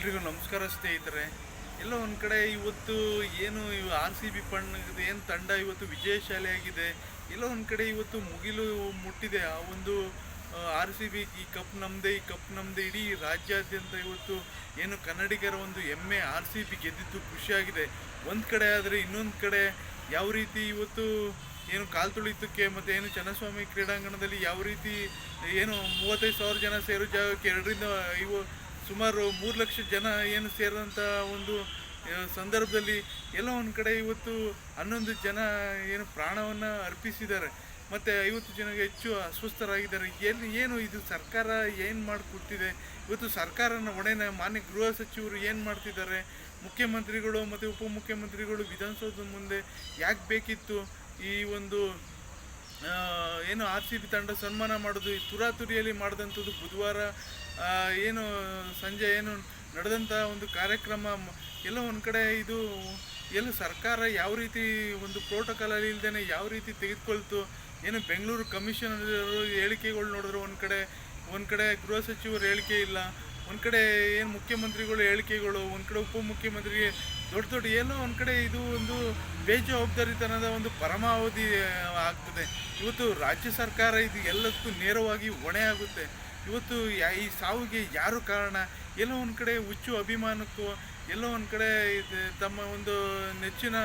ಎಲ್ರಿಗೂ ನಮಸ್ಕಾರ ಸ್ನೇಹಿತರೆ. ಎಲ್ಲ ಒಂದು ಕಡೆ ಇವತ್ತು ಏನು ಆರ್ ಸಿ ಬಿ ಪಣ್ಣದ ಏನು ತಂಡ ಇವತ್ತು ವಿಜಯಶಾಲಿಯಾಗಿದೆ. ಎಲ್ಲ ಒಂದು ಕಡೆ ಇವತ್ತು ಮುಗಿಲು ಮುಟ್ಟಿದೆ. ಆ ಒಂದು ಆರ್ ಸಿ ಬಿ ಈ ಕಪ್ ನಮ್ಮದೇ ಈ ಕಪ್ ನಮ್ಮದೇ ಇಡೀ ರಾಜ್ಯಾದ್ಯಂತ ಇವತ್ತು ಏನು ಕನ್ನಡಿಗರ ಒಂದು ಹೆಮ್ಮೆ ಆರ್ ಸಿ ಬಿ ಗೆದ್ದಿದ್ದು ಖುಷಿಯಾಗಿದೆ. ಒಂದು ಕಡೆ ಆದರೆ ಇನ್ನೊಂದು ಕಡೆ ಯಾವ ರೀತಿ ಇವತ್ತು ಏನು ಕಾಲು ತುಳಿತಕ್ಕೆ ಮತ್ತು ಏನು ಚನ್ನಸ್ವಾಮಿ ಕ್ರೀಡಾಂಗಣದಲ್ಲಿ ಯಾವ ರೀತಿ ಏನು ಮೂವತ್ತೈದು ಸಾವಿರ ಜನ ಸೇರೋ ಜಾಗಕ್ಕೆ ಎರಡರಿಂದ ಇವು ಸುಮಾರು ಮೂರು ಲಕ್ಷ ಜನ ಏನು ಸೇರಿದಂಥ ಒಂದು ಸಂದರ್ಭದಲ್ಲಿ ಎಲ್ಲ ಒಂದು ಕಡೆ ಇವತ್ತು ಹನ್ನೊಂದು ಜನ ಏನು ಪ್ರಾಣವನ್ನು ಅರ್ಪಿಸಿದ್ದಾರೆ. ಮತ್ತು ಐವತ್ತು ಜನಕ್ಕೆ ಹೆಚ್ಚು ಅಸ್ವಸ್ಥರಾಗಿದ್ದಾರೆ. ಎಲ್ಲಿ ಏನು ಇದು ಸರ್ಕಾರ ಏನು ಮಾಡಿಕೊಟ್ಟಿದೆ? ಇವತ್ತು ಸರ್ಕಾರನ ಒಡೆನ ಮಾನ್ಯ ಗೃಹ ಸಚಿವರು ಏನು ಮಾಡ್ತಿದ್ದಾರೆ? ಮುಖ್ಯಮಂತ್ರಿಗಳು ಮತ್ತು ಉಪಮುಖ್ಯಮಂತ್ರಿಗಳು ವಿಧಾನಸೌಧದ ಮುಂದೆ ಯಾಕೆ ಬೇಕಿತ್ತು ಈ ಒಂದು ಏನು ಆರ್ ಸಿ ಬಿ ತಂಡ ಸನ್ಮಾನ ಮಾಡೋದು, ಈ ತುರಾತುರಿಯಲ್ಲಿ ಮಾಡಿದಂಥದ್ದು ಬುಧವಾರ ಏನು, ಸಂಜೆ ಏನು ನಡೆದಂಥ ಒಂದು ಕಾರ್ಯಕ್ರಮ ಎಲ್ಲ ಒಂದು ಕಡೆ ಇದು, ಎಲ್ಲ ಸರ್ಕಾರ ಯಾವ ರೀತಿ ಒಂದು ಪ್ರೋಟೋಕಾಲಲ್ಲಿ ಇಲ್ದೇ ಯಾವ ರೀತಿ ತೆಗೆದುಕೊಳ್ತು, ಏನು ಬೆಂಗಳೂರು ಕಮಿಷನರ್ ಹೇಳಿಕೆಗಳು ನೋಡಿದ್ರು, ಒಂದು ಕಡೆ ಒಂದು ಕಡೆ ಗೃಹ ಸಚಿವರು ಹೇಳಿಕೆ ಇಲ್ಲ, ಒಂದು ಕಡೆ ಏನು ಮುಖ್ಯಮಂತ್ರಿಗಳು ಹೇಳಿಕೆಗಳು, ಒಂದು ಕಡೆ ಉಪಮುಖ್ಯಮಂತ್ರಿಗೆ ದೊಡ್ಡ ದೊಡ್ಡ ಎಲ್ಲೋ ಒಂದು ಕಡೆ ಇದು ಒಂದು ಬೇಜವಾಬ್ದಾರಿತನದ ಒಂದು ಪರಮಾವಧಿ ಆಗ್ತದೆ. ಇವತ್ತು ರಾಜ್ಯ ಸರ್ಕಾರ ಇದು ಎಲ್ಲದಕ್ಕೂ ನೇರವಾಗಿ ಹೊಣೆ ಆಗುತ್ತೆ. ಇವತ್ತು ಈ ಸಾವಿಗೆ ಯಾರು ಕಾರಣ? ಎಲ್ಲೋ ಒಂದು ಕಡೆ ಹುಚ್ಚು ಅಭಿಮಾನಕ್ಕೂ, ಎಲ್ಲೋ ಒಂದು ಕಡೆ ತಮ್ಮ ಒಂದು ನೆಚ್ಚಿನ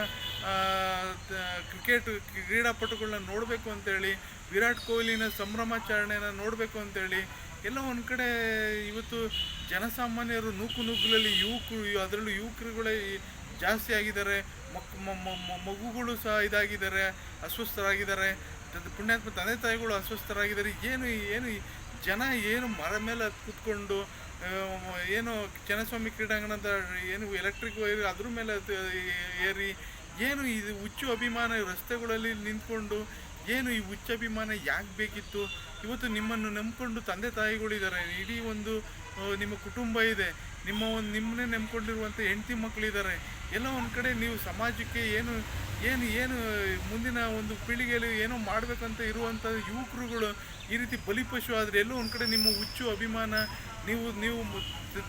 ಕ್ರಿಕೆಟ್ ಕ್ರೀಡಾಪಟುಗಳನ್ನ ನೋಡಬೇಕು ಅಂತೇಳಿ, ವಿರಾಟ್ ಕೊಹ್ಲಿನ ಸಂಭ್ರಮಾಚರಣೆಯನ್ನು ನೋಡಬೇಕು ಅಂತೇಳಿ, ಎಲ್ಲೋ ಒಂದು ಕಡೆ ಇವತ್ತು ಜನಸಾಮಾನ್ಯರು ನೂಕು ನೂಕುಲಲ್ಲಿ ಯುವಕರು, ಅದರಲ್ಲೂ ಯುವಕರುಗಳೇ ಜಾಸ್ತಿ ಆಗಿದ್ದಾರೆ. ಮಕ್ ಮಗುಗಳು ಸಹ ಇದಾಗಿದ್ದಾರೆ, ಅಸ್ವಸ್ಥರಾಗಿದ್ದಾರೆ. ಪುಣ್ಯಾತ್ಮ ತಂದೆ ತಾಯಿಗಳು ಅಸ್ವಸ್ಥರಾಗಿದ್ದಾರೆ. ಏನು ಏನು, ಜನ ಏನು ಮರ ಮೇಲೆ ಕೂತ್ಕೊಂಡು ಏನು ಚನ್ನಸ್ವಾಮಿ ಕ್ರೀಡಾಂಗಣದ ಏನು ಎಲೆಕ್ಟ್ರಿಕ್ ವೈರ್ ಅದ್ರ ಮೇಲೆ ಏರಿ, ಏನು ಇದು ಹುಚ್ಚು ಅಭಿಮಾನ ರಸ್ತೆಗಳಲ್ಲಿ ನಿಂತ್ಕೊಂಡು, ಏನು ಈ ಹುಚ್ಚು ಅಭಿಮಾನ ಯಾಕೆ ಬೇಕಿತ್ತು? ಇವತ್ತು ನಿಮ್ಮನ್ನು ನಂಬಿಕೊಂಡು ತಂದೆ ತಾಯಿಗಳಿದ್ದಾರೆ. ಇಡೀ ಒಂದು ನಿಮ್ಮ ಕುಟುಂಬ ಇದೆ. ನಿಮ್ಮ ಒಂದು, ನಿಮ್ಮನ್ನೇ ನಂಬ್ಕೊಂಡಿರುವಂಥ ಹೆಂಡತಿ ಮಕ್ಕಳಿದ್ದಾರೆ. ಎಲ್ಲ ಒಂದು ಕಡೆ ನೀವು ಸಮಾಜಕ್ಕೆ ಏನು ಏನು ಏನು ಮುಂದಿನ ಒಂದು ಪೀಳಿಗೆಯಲ್ಲಿ ಏನೋ ಮಾಡಬೇಕಂತ ಇರುವಂಥ ಯುವಕರುಗಳು ಈ ರೀತಿ ಬಲಿಪಶು ಆದರೆ ಎಲ್ಲೋ ಒಂದು ಕಡೆ ನಿಮ್ಮ ಹುಚ್ಚು ಅಭಿಮಾನ, ನೀವು ನೀವು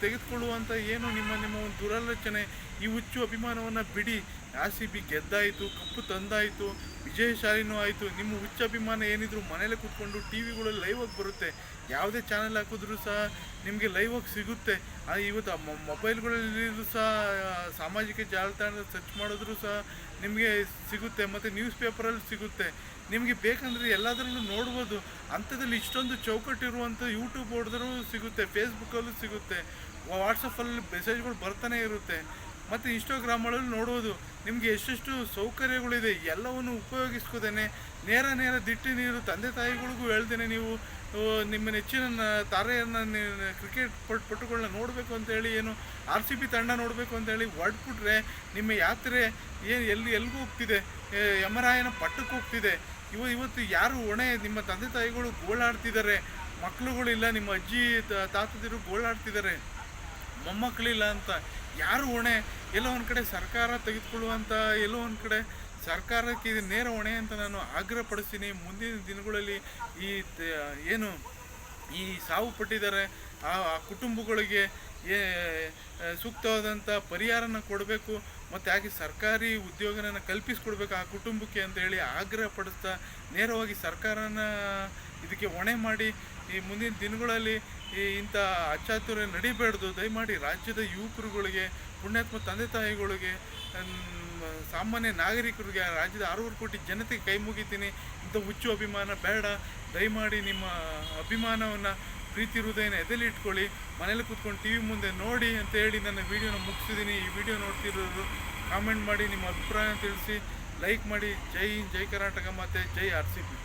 ತೆಗೆದುಕೊಳ್ಳುವಂಥ ಏನು ನಿಮ್ಮ ನಿಮ್ಮ ಒಂದು ದುರಾಲೋಚನೆ, ಈ ಹುಚ್ಚು ಅಭಿಮಾನವನ್ನು ಬಿಡಿ. ಆರ್ ಸಿ ಬಿ ಗೆದ್ದಾಯಿತು, ಕಪ್ಪು ತಂದಾಯಿತು, ವಿಜಯಶಾಲಿನೂ ಆಯಿತು. ನಿಮ್ಮ ಹುಚ್ಚು ಅಭಿಮಾನ ಏನಿದ್ರು ಮನೇಲೆ ಕೂತ್ಕೊಂಡು ಟಿ ವಿಗಳಲ್ಲಿ ಲೈವ್ ಆಗಿ ಬರುತ್ತೆ. ಯಾವುದೇ ಚಾನೆಲ್ ಹಾಕಿದ್ರು ಸಹ ನಿಮಗೆ ಲೈವ್ ಆಗಿ ಸಿಗುತ್ತೆ. ಇವತ್ತು ಆ ಮೊ- ಮೊಬೈಲ್ಗಳಲ್ಲಿಯೂ ಸಹ ಸಾಮಾಜಿಕ ಜಾಲತಾಣದಲ್ಲಿ ಸರ್ಚ್ ಮಾಡಿದ್ರು ಸಹ ನಿಮಗೆ ಸಿಗುತ್ತೆ. ಮತ್ತು ನ್ಯೂಸ್ ಪೇಪರಲ್ಲಿ ಸಿಗುತ್ತೆ. ನಿಮಗೆ ಬೇಕಂದರೆ ಎಲ್ಲದರಲ್ಲೂ ನೋಡ್ಬೋದು. ಅಂಥದ್ರಲ್ಲಿ ಇಷ್ಟೊಂದು ಚೌಕಟ್ಟಿರುವಂಥ ಯೂಟ್ಯೂಬ್ ಹೊಡೆದ್ರೂ ಸಿಗುತ್ತೆ. ಫೇಸ್ಬುಕ್ಕಲ್ಲೂ ಸಿಗುತ್ತೆ. ವಾಟ್ಸಪ್ಪಲ್ಲಿ ಮೆಸೇಜ್ಗಳು ಬರ್ತಾನೆ ಇರುತ್ತೆ. ಮತ್ತು ಇನ್ಸ್ಟಾಗ್ರಾಮ್ಗಳಲ್ಲಿ ನೋಡೋದು ನಿಮಗೆ ಎಷ್ಟೆಷ್ಟು ಸೌಕರ್ಯಗಳಿದೆ, ಎಲ್ಲವನ್ನು ಉಪಯೋಗಿಸ್ಕೋದೇನೆ ನೇರ ನೇರ ದಿಟ್ಟಿ ನೀರು ತಂದೆ ತಾಯಿಗಳಿಗೂ ಹೇಳ್ತೇನೆ ನೀವು ನಿಮ್ಮ ನೆಚ್ಚಿನ ತಾರೆಯನ್ನು ಕ್ರಿಕೆಟ್ ಪಟ್, ಪಟುಗಳನ್ನ ನೋಡಬೇಕು ಅಂತೇಳಿ ಏನು ಆರ್ ಸಿ ಬಿ ತಂಡ ನೋಡಬೇಕು ಅಂತೇಳಿ ಹೊಡ್ಬಿಟ್ರೆ ನಿಮ್ಮ ಯಾತ್ರೆ ಏನು ಎಲ್ಲಿ, ಎಲ್ಲಿಗೂ ಹೋಗ್ತಿದೆ? ಯಮರಾಯನ ಪಟ್ಟಕ್ಕೆ ಹೋಗ್ತಿದೆ. ಇವ, ಇವತ್ತು ಯಾರು ಹೊಣೆ ನಿಮ್ಮ ತಂದೆ ತಾಯಿಗಳು ಗೋಳಾಡ್ತಿದ್ದಾರೆ? ಮಕ್ಕಳುಗಳಿಲ್ಲ ನಿಮ್ಮ ಅಜ್ಜಿ ತಾತದಿರು ಗೋಳಾಡ್ತಿದ್ದಾರೆ. ಮೊಮ್ಮಕ್ಕಳಿಲ್ಲ ಅಂತ, ಯಾರು ಹೊಣೆ? ಎಲ್ಲೋ ಒಂದು ಕಡೆ ಸರ್ಕಾರ ತೆಗೆದುಕೊಳ್ಳುವಂಥ ಎಲ್ಲೋ ಒಂದು ಕಡೆ ಸರ್ಕಾರಕ್ಕೆ ಇದು ನೇರ ಹೊಣೆ ಅಂತ ನಾನು ಆಗ್ರಹಪಡಿಸ್ತೀನಿ. ಮುಂದಿನ ದಿನಗಳಲ್ಲಿ ಈ ಏನು ಈ ಸಾವು ಪಟ್ಟಿದ್ದಾರೆ, ಆ ಕುಟುಂಬಗಳಿಗೆ ಸೂಕ್ತವಾದಂಥ ಪರಿಹಾರನ ಕೊಡಬೇಕು, ಮತ್ತು ಹಾಗೆ ಸರ್ಕಾರಿ ಉದ್ಯೋಗನ ಕಲ್ಪಿಸಿಕೊಡ್ಬೇಕು ಆ ಕುಟುಂಬಕ್ಕೆ ಅಂತ ಹೇಳಿ ಆಗ್ರಹ ಪಡಿಸ್ತಾ ನೇರವಾಗಿ ಸರ್ಕಾರನ ಇದಕ್ಕೆ ಹೊಣೆ ಮಾಡಿ ಈ ಮುಂದಿನ ದಿನಗಳಲ್ಲಿ ಈ ಇಂಥ ಅಚಾತುರ್ಯ ನಡಿಬೇಡ್ದು ದಯಮಾಡಿ ರಾಜ್ಯದ ಯುವಕರುಗಳಿಗೆ, ಪುಣ್ಯಾತ್ಮ ತಂದೆ ತಾಯಿಗಳಿಗೆ ಸಾಮಾನ್ಯ ನಾಗರಿಕರಿಗೆ, ರಾಜ್ಯದ ಆರೂರು ಕೋಟಿ ಜನತೆಗೆ ಕೈ ಮುಗಿತೀನಿ. ಇಂಥ ಹುಚ್ಚು ಅಭಿಮಾನ ಬೇಡ. ದಯಮಾಡಿ ನಿಮ್ಮ ಅಭಿಮಾನವನ್ನು ಪ್ರೀತಿ ಹೃದಯನ ಎದೆಲಿ ಇಟ್ಕೊಳ್ಳಿ. ಮನೇಲಿ ಕೂತ್ಕೊಂಡು ಟಿ ವಿ ಮುಂದೆ ನೋಡಿ ಅಂತ ಹೇಳಿ ನನ್ನ ವೀಡಿಯೋನ ಮುಗಿಸಿದ್ದೀನಿ. ಈ ವಿಡಿಯೋ ನೋಡ್ತಿರೋರು ಕಾಮೆಂಟ್ ಮಾಡಿ, ನಿಮ್ಮ ಅಭಿಪ್ರಾಯ ತಿಳಿಸಿ, ಲೈಕ್ ಮಾಡಿ. ಜೈ ಜೈ ಕರ್ನಾಟಕ ಮತ್ತು ಜೈ ಆರ್ ಸಿ ಬಿ.